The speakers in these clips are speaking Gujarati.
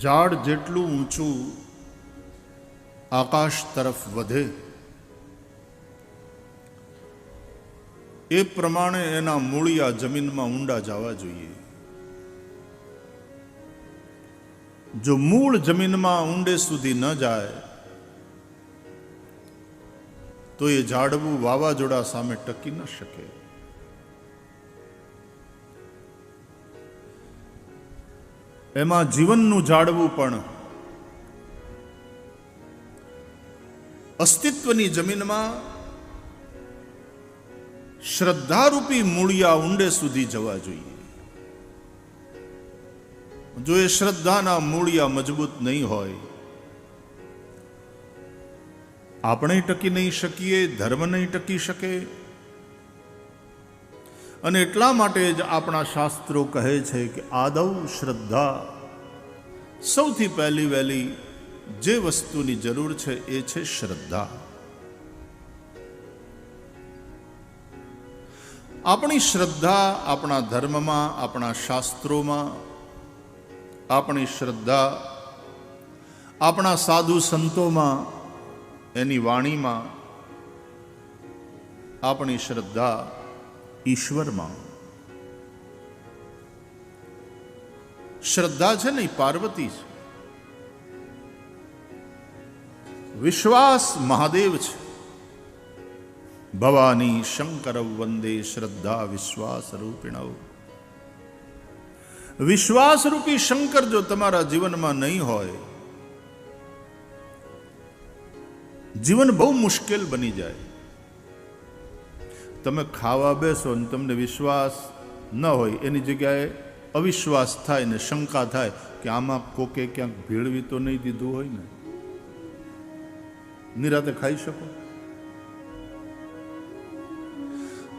ઝાડ જેટલું ઊંચું આકાશ તરફ વધે, એ પ્રમાણે એના મૂળિયા જમીનમાં ઊંડા જવા જોઈએ. જો મૂળ જમીનમાં ઊંડે સુધી ન જાય, તો એ ઝાડવું વાવાઝોડા સામે ટકી ન શકે. એમાં જીવનનું જાળવું પણ. અસ્તિત્વની જમીનમાં શ્રદ્ધારૂપી મૂળિયા ઊંડે સુધી જવા જોઈએ. જો એ શ્રદ્ધાના મૂળિયા મજબૂત નહીં હોય, આપણે ટકી નહીં શકીએ, ધર્મ નહીં ટકી શકે અને એટલા માટે જ આપણા શાસ્ત્રો કહે છે કે આદૌ શ્રદ્ધા સૌથી પહેલી વહેલી જે વસ્તુની જરૂર છે એ છે શ્રદ્ધા. આપણી શ્રદ્ધા આપણા ધર્મમાં, આપણા શાસ્ત્રોમાં, આપણી શ્રદ્ધા આપણા સાધુ સંતોમાં, એની વાણીમાં આપણી શ્રદ્ધા ઈશ્વરમાં. શ્રદ્ધા છે ને પાર્વતી છે. વિશ્વાસ મહાદેવ છે. ભવાની શંકર વંદે શ્રદ્ધા વિશ્વાસ રૂપિણવ વિશ્વાસરૂપી શંકર જો તમારા જીવનમાં નહીં હોય, જીવન બહુ મુશ્કેલ બની જાય. તમે ખાવા બેસો ને તમને વિશ્વાસ ન હોય, એની જગ્યાએ અવિશ્વાસ થાય ને શંકા થાય કે આમાં કોકે ક્યાંક ભેળવી તો નહીં દીધું હોય ને? નિરાતે ખાઈ શકો?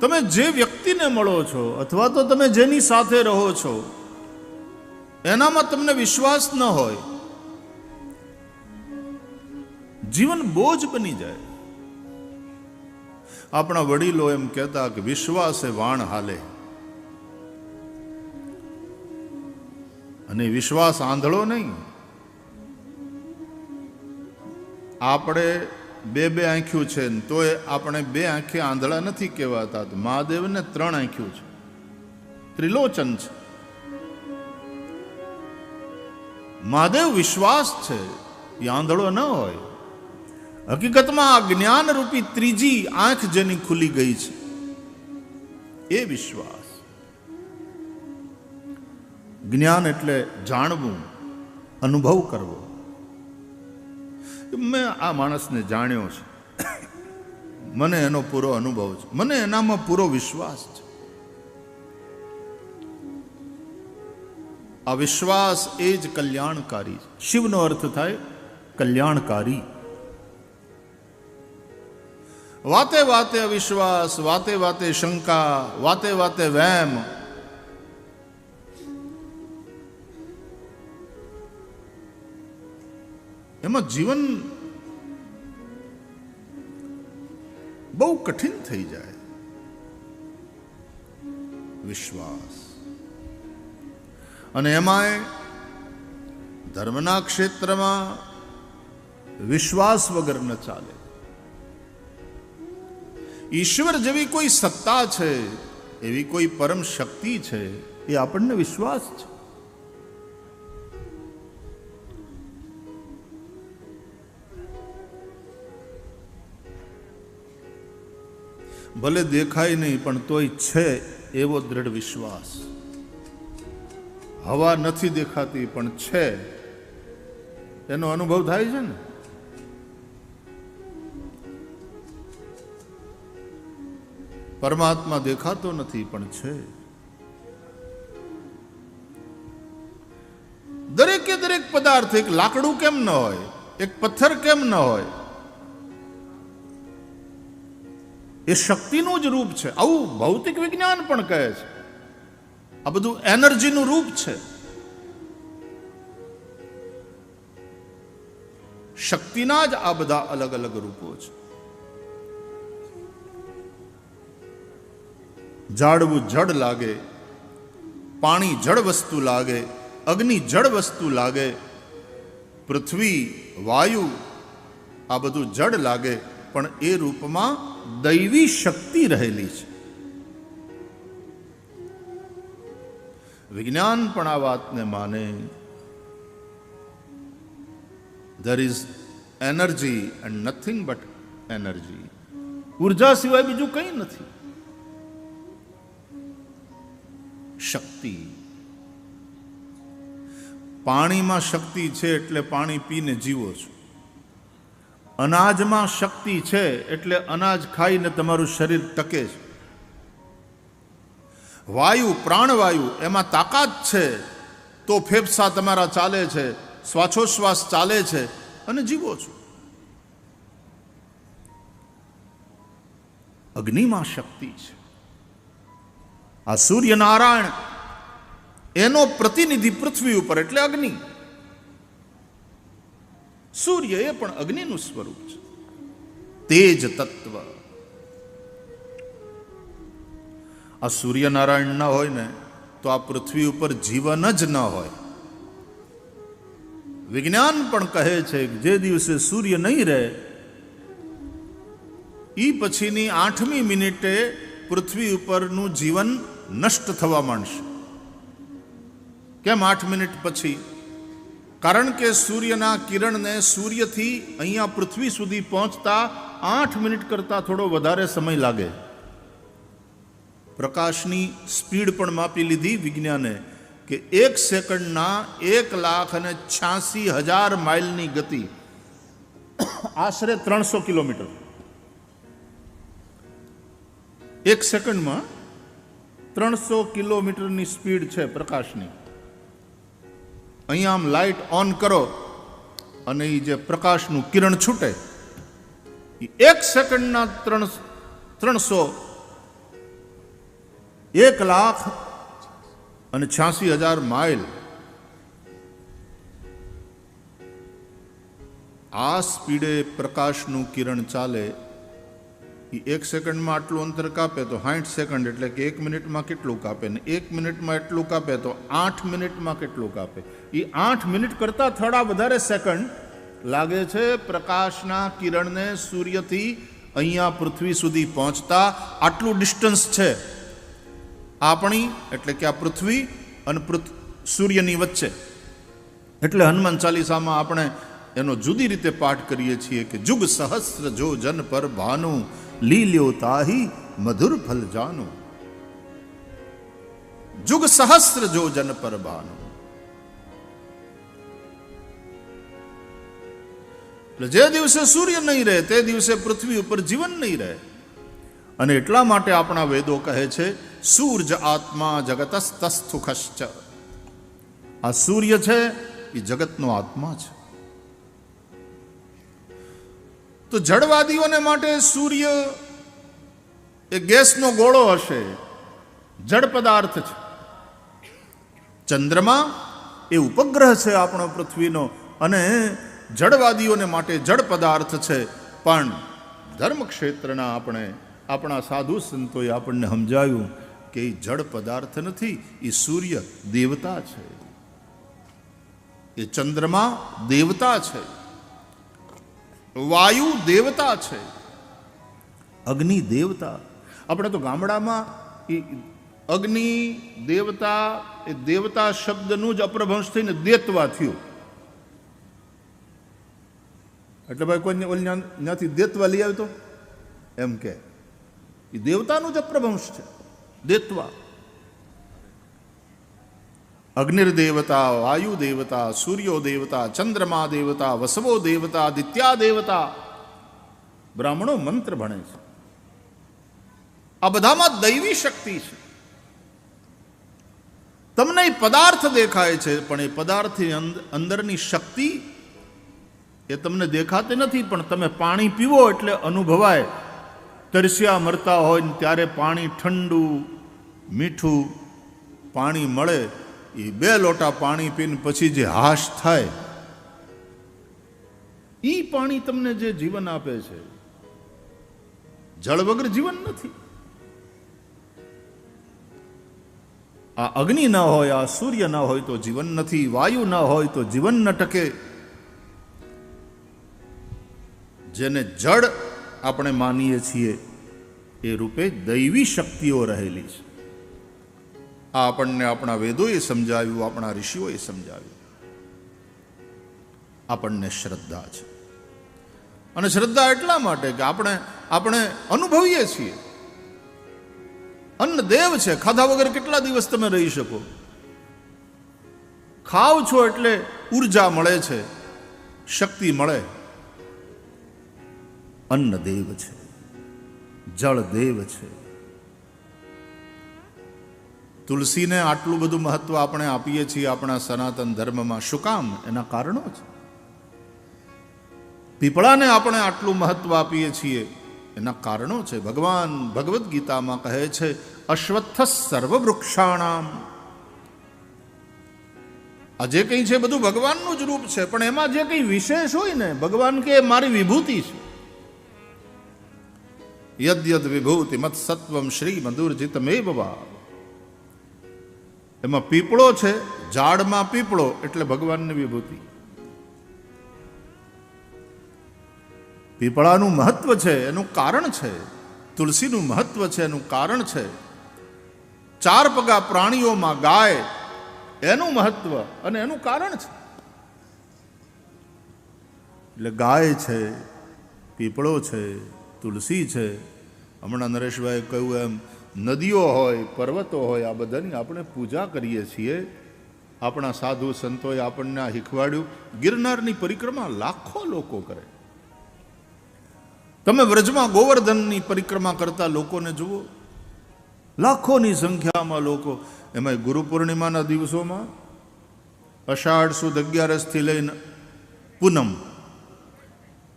તમે જે વ્યક્તિને મળો છો અથવા તો તમે જેની સાથે રહો છો, એનામાં તમને વિશ્વાસ ન હોય, જીવન બોજ બની જાય. આપણા વડીલો એમ કહેતા કે વિશ્વાસે વાણ હાલે. અને વિશ્વાસ આંધળો નહીં. આપણે બે બે આંખ્યું છે તોય આપણે બે આંખે આંધળા નથી કહેવાતા. મહાદેવને ત્રણ આંખ્યું છે. ત્રિલોચન છે. મહાદેવ વિશ્વાસ છે. એ આંધળો ન હોય. હકીકતમાં આ જ્ઞાન રૂપી ત્રીજી આંખ જેની ખુલી ગઈ છે, એ વિશ્વાસ. જ્ઞાન એટલે જાણવું, અનુભવ કરવો. મેં આ માણસને જાણ્યો છે. મને એનો પૂરો અનુભવ છે. મને એનામાં પૂરો વિશ્વાસ છે. આ વિશ્વાસ એ જ કલ્યાણકારી શિવનો અર્થ થાય કલ્યાણકારી. વાતે વાતે અવિશ્વાસ વાતે વાતે શંકા, વાતે વાતે વહેમ એમાં જીવન બહુ કઠિન થઈ જાય. વિશ્વાસ. અને એમાંય ધર્મના ક્ષેત્રમાં વિશ્વાસ વગર ન ચાલે. ઈશ્વર જેવી કોઈ સત્તા છે, એવી કોઈ પરમ શક્તિ છે, એ આપણને વિશ્વાસ છે. ભલે દેખાય નહીં, પણ તોય છે એવો દ્રઢ વિશ્વાસ. હવા નથી દેખાતી, પણ છે. એનો અનુભવ થાય છે ને? પરમાત્મા દેખાતો નથી પણ છે. દરેકે દરેક પદાર્થ એક લાકડું કેમ ન હોય? એક પથ્થર કેમ ન હોય? એ શક્તિનું જ રૂપ છે. આવું ભૌતિક વિજ્ઞાન પણ કહે છે. આ બધું એનર્જીનું રૂપ છે. શક્તિના જ આ બધા અલગ અલગ રૂપો છે. ઝાડવું જડ લાગે, પાણી જળ વસ્તુ લાગે, અગ્નિ જળ વસ્તુ લાગે, પૃથ્વી, વાયુ, આ બધું જડ લાગે, પણ એ રૂપમાં દૈવી શક્તિ રહેલી છે. વિજ્ઞાન પણ આ વાતને માને. There is energy and nothing but energy ઊર્જા સિવાય બીજું કંઈ નથી. શક્તિ. પાણીમાં શક્તિ છે એટલે પાણી પીને જીવો છો. અનાજમાં શક્તિ છે એટલે અનાજ ખાઈને તમારું શરીર ટકે છે. વાયુ, પ્રાણવાયુ, એમાં તાકાત છે તો ફેફસા તમારા ચાલે છે, શ્વાસોશ્વાસ ચાલે છે અને જીવો છો. અગ્નિમાં શક્તિ છે. આ સૂર્યનારાયણ એનો પ્રતિનિધિ પૃથ્વી ઉપર એટલે અગ્નિ. સૂર્ય એ પણ અગ્નિનું સ્વરૂપ છે. તેજ તત્વ. આ સૂર્યનારાયણ ન હોય ને તો આ પૃથ્વી ઉપર જીવન જ ન હોય. વિજ્ઞાન પણ કહે છે જે દિવસે સૂર્ય નહીં રહે એ પછીની આઠમી મિનિટે પૃથ્વી ઉપરનું જીવન નષ્ટ થવા માંડશે. કેમ આઠ મિનિટ પછી? કારણ કે સૂર્યના કિરણને સૂર્યથી અહીંયા પૃથ્વી સુધી પહોંચતા આઠ મિનિટ કરતાં થોડો વધારે સમય લાગે. પ્રકાશની સ્પીડ પણ માપી લીધી વિજ્ઞાને કે એક સેકન્ડના એક લાખ અને છ્યાસી હજાર માઇલની ગતિ. આશરે ત્રણસો કિલોમીટર. એક સેકન્ડમાં ત્રણસો કિલોમીટરની સ્પીડ છે પ્રકાશની. અહીંયા આમ લાઇટ ઓન કરો અને એ જે પ્રકાશનું કિરણ છૂટે એ એક સેકન્ડના ત્રણ ત્રણસો એક લાખ અને છ્યાસી હજાર માઇલ. આ સ્પીડે પ્રકાશનું કિરણ ચાલે એ એક સેકન્ડમાં આટલું અંતર કાપે તો સાઠ સેકન્ડ, એટલે કે એક મિનિટમાં કેટલું કાપે ને એક મિનિટમાં એટલું કાપે તો આઠ મિનિટમાં કેટલું કાપે. એ આઠ મિનિટ કરતાં થોડા વધારે સેકન્ડ લાગે છે પ્રકાશના કિરણને સૂર્યથી અહીંયા પૃથ્વી સુધી પહોંચતા. આટલું ડિસ્ટન્સ છે આપણી, એટલે કે આ પૃથ્વી અને સૂર્યની વચ્ચે. એટલે હનુમાન ચાલીસામાં આપણે એનો જુદી રીતે પાઠ કરીએ છીએ કે જુગ સહસ્ર જો જન પર ભાનુ લીલ્યો તાહી મધુર ફલ જાનો. જુગ સહસ્ર જો જન પર ભાનો એટલે જે દિવસે સૂર્ય નહીં રહે, તે દિવસે પૃથ્વી ઉપર જીવન નહીં રહે. અને એટલા માટે આપણા વેદો કહે છે સૂર્ય આત્મા જગતસ્તસ્થુખશ્ચ આ સૂર્ય છે, એ જગતનો આત્મા છે. તો જળવાદીઓને માટે સૂર્ય એ ગેસનો ગોળો હશે. જળ પદાર્થ છે. ચંદ્રમા એ ઉપગ્રહ છે આપણો પૃથ્વીનો અને જળવાદીઓને માટે જળ પદાર્થ છે. પણ ધર્મક્ષેત્રના આપણે, આપણા સાધુ સંતોએ આપણને સમજાવ્યું કે એ જળ પદાર્થ નથી એ સૂર્ય દેવતા છે. એ ચંદ્રમા દેવતા છે. વાયુ દેવતા છે. અગ્નિ દેવતા. આપણે તો ગામડામાં એ અગ્નિ દેવતા એ દેવતા શબ્દનું જ અપ્રભંશ થઈને દેતવા થયું. એટલે ભાઈ કોઈ ઓલ ત્યાંથી દેતવા લઈ આવ્યો તો? એમ કે. એ દેવતાનું જ અપ્રભંશ છે. દેતવા. અગ્નિર્દેવતા વાયુ દેવતા સૂર્યો દેવતા ચંદ્રમા દેવતા વસવો દેવતા દિત્યા દેવતા બ્રાહ્મણો મંત્ર ભણે છે. આ બધામાં દૈવી શક્તિ છે. તમને એ પદાર્થ દેખાય છે, પણ એ પદાર્થની અંદરની શક્તિ એ તમને દેખાતી નથી, પણ તમે પાણી પીવો એટલે અનુભવાય. તરસ્યા મરતા હોય ને ત્યારે પાણી ઠંડુ, મીઠું પાણી મળે. એ બે લોટા પાણી પીને પછી જે હાશ થાય એ પાણી તમને જે જીવન આપે છે, જળ વગર જીવન નથી. આ અગ્નિ ન હોય, આ સૂર્ય ન હોય તો જીવન નથી, વાયુ ન હોય તો જીવન ન ટકે. જેને જળ આપણે માનીએ છીએ, એ રૂપે દૈવી શક્તિઓ રહેલી છે. આ આપણને આપણા વેદોએ સમજાવ્યું, આપણા ઋષિઓએ સમજાવ્યું. આપણને શ્રદ્ધા છે. અને શ્રદ્ધા એટલા માટે કે આપણે આપણે અનુભવીએ છીએ. અન્ન દેવ છે, ખાધા વગર કેટલા દિવસ તમે રહી શકો? ખાવ છો એટલે ઊર્જા મળે છે, શક્તિ મળે. અન્ન દેવ છે, જળ દેવ છે તુલસીને આટલું બધું મહત્વ આપણે આપીએ છીએ આપણા સનાતન ધર્મમાં. શું કામ? એના કારણો છે. પીપળાને આપણે આટલું મહત્વ આપીએ છીએ. એના કારણો છે. ભગવાન ભગવદ્ ગીતામાં કહે છે, અશ્વત્થ સર્વવૃક્ષાણામ. આ જે કંઈ છે બધું ભગવાનનું જ રૂપ છે. પણ એમાં જે કંઈ વિશેષ હોય ને, ભગવાન કે મારી વિભૂતિ છે. યદ વિભૂતિ મત સત્વમ શ્રી મધુરજિત મેવા એમાં પીપળો છે, ઝાડમાં પીપળો એટલે ભગવાનની વિભૂતિ. પીપળાનું મહત્વ છે, એનું કારણ છે, તુલસીનું મહત્વ છે, એનું કારણ છે. ચાર પગા પ્રાણીઓમાં ગાય, એનું મહત્વ અને એનું કારણ છે. એટલે ગાય છે, પીપળો છે, તુલસી છે. હમણાં નરેશભાઈ કહ્યું એમ નદીઓ હોય, પર્વતો હોય, આ બધાની આપણે પૂજા કરીએ છીએ. આપણા સાધુ સંતોએ આપણને આ શીખવાડ્યું. ગિરનારની પરિક્રમા લાખો લોકો કરે. તમે વ્રજમાં ગોવર્ધનની પરિક્રમા કરતા લોકોને જુઓ. લાખોની સંખ્યામાં લોકો. એમાં ગુરુ પૂર્ણિમાના દિવસોમાં અષાઢ સુદ અગિયારસથી લઈને પૂનમ.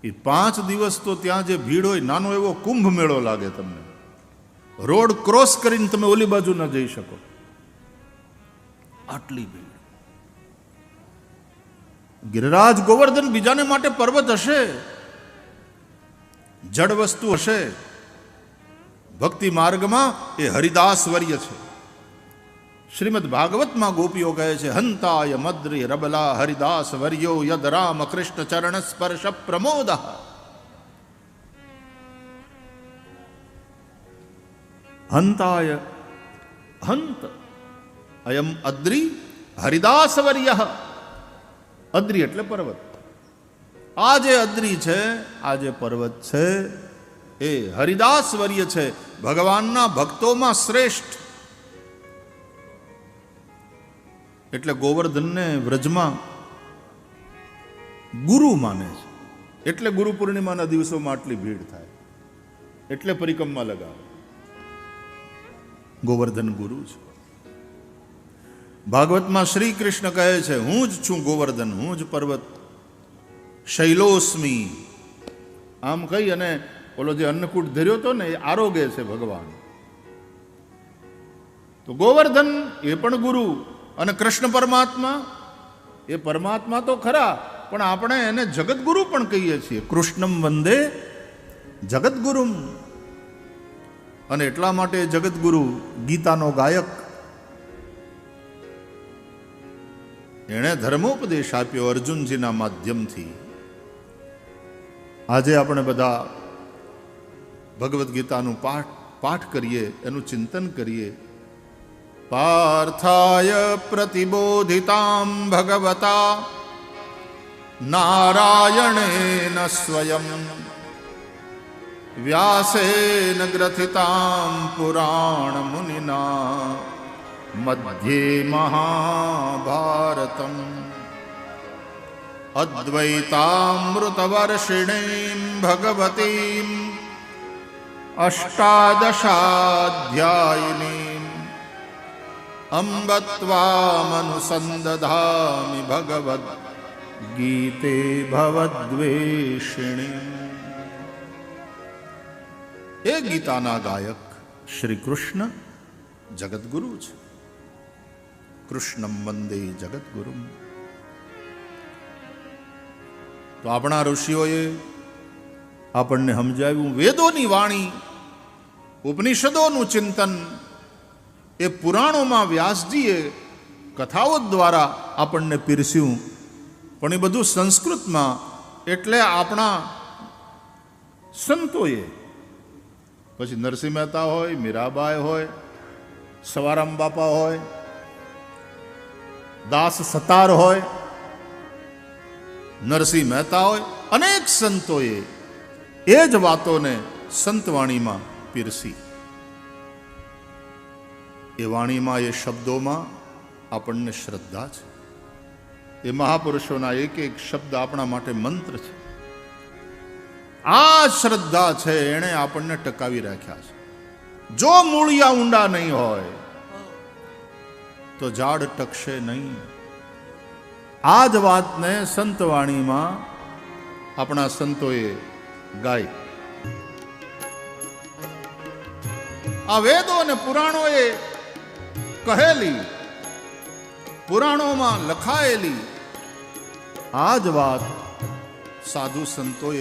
એ પાંચ દિવસ તો ત્યાં જે ભીડ હોય, નાનો એવો કુંભ મેળો લાગે તમને. રોડ ક્રોસ કરીને તમે ઓલી બાજુ ન જઈ શકો. આટલી ભીડ. ગિરિરાજ ગોવર્ધન બીજાને માટે પર્વત હશે, જડ વસ્તુ હશે. ભક્તિ માર્ગમાં એ હરિદાસ વર્ય છે. શ્રીમદ ભાગવતમાં ગોપીઓ કહે છે, હંતાય મદ્રી રબલા હરિદાસ વર્યો યદ રામ કૃષ્ણ ચરણ સ્પર્શ પ્રમોદ. હંતાય હંત અયમ અદ્રી હરિદાસ વર્ય અદ્રી એટલે પર્વત આ જે અદ્રી છે આ જે પર્વત છે એ હરિદાસ વર્ય છે ભગવાનના ભક્તોમાં શ્રેષ્ઠ એટલે ગોવર્ધનને વ્રજમાં ગુરુ માને છે એટલે ગુરુ પૂર્ણિમાના દિવસોમાં આટલી ભીડ થાય એટલે પરિક્રમા લગાવે ગોવર્ધન ગુરુ છે. ભાગવતમાં શ્રી કૃષ્ણ કહે છે, હું જ છું ગોવર્ધન, હું જ પર્વત. શૈલોસ્મી. આમ કહી અને ઓલો જે અન્નકૂટ ધર્યો હતો ને, એ આરોગ્ય છે ભગવાન. તો ગોવર્ધન એ પણ ગુરુ અને કૃષ્ણ પરમાત્મા, એ પરમાત્મા તો ખરા, પણ આપણે એને જગતગુરુ પણ કહીએ છીએ. કૃષ્ણમ વંદે જગતગુરુમ અને એટલા માટે જગતગુરુ ગીતાનો ગાયક એણે ધર્મોપદેશ આપ્યો અર્જુનજીના માધ્યમથી. આજે આપણે બધા ભગવદ્ ગીતાનું પાઠ પાઠ કરીએ, એનું ચિંતન કરીએ. પાર્થાય પ્રતિબોધિતામ ભગવતા નારાયણેન સ્વયં. પુરાણ મુનિના મધ્યે મહાભારતમ. અદ્વૈતામૃતવર્ષિણીમ ભગવતીમ અષ્ટાદશાધ્યાયિનીમ. અંબ ત્વામનુસંદધામિ ભગવદ્ ગીતે ભવદ્વેષિણી એ ગીતાના ગાયક, શ્રી કૃષ્ણ જગદગુરુ છે. કૃષ્ણમ વંદે જગદગુરુ. તો આપણા ઋષિઓએ આપણને સમજાવ્યું, વેદોની વાણી, ઉપનિષદોનું ચિંતન, એ પુરાણોમાં વ્યાસજીએ કથાઓ દ્વારા આપણને પીરસ્યું. પણ એ બધું સંસ્કૃતમાં, એટલે આપણા સંતોએ પછી નરસિંહ મહેતા હોય, મીરાબાઈ હોય, સવારામ બાપા હોય, દાસ સતાર હોય, નરસિંહ મહેતા હોય, અનેક સંતોએ એ જ વાતોને સંતવાણીમાં પીરસી. એ વાણીમાં, એ શબ્દોમાં આપણને શ્રદ્ધા છે. એ મહાપુરુષોના એક એક શબ્દ આપણા માટે મંત્ર છે. આ શ્રદ્ધા છે, એણે આપણને ટકાવી રાખ્યા છે. જો મૂળિયા ઊંડા નહીં હોય, તો ઝાડ ટકશે નહીં. આ જ વાતને સંતવાણીમાં આપણા સંતોએ ગાઈ. આ વેદો અને પુરાણોએ કહેલી, પુરાણોમાં લખાયેલી, આ જ વાત સાધુ સંતોએ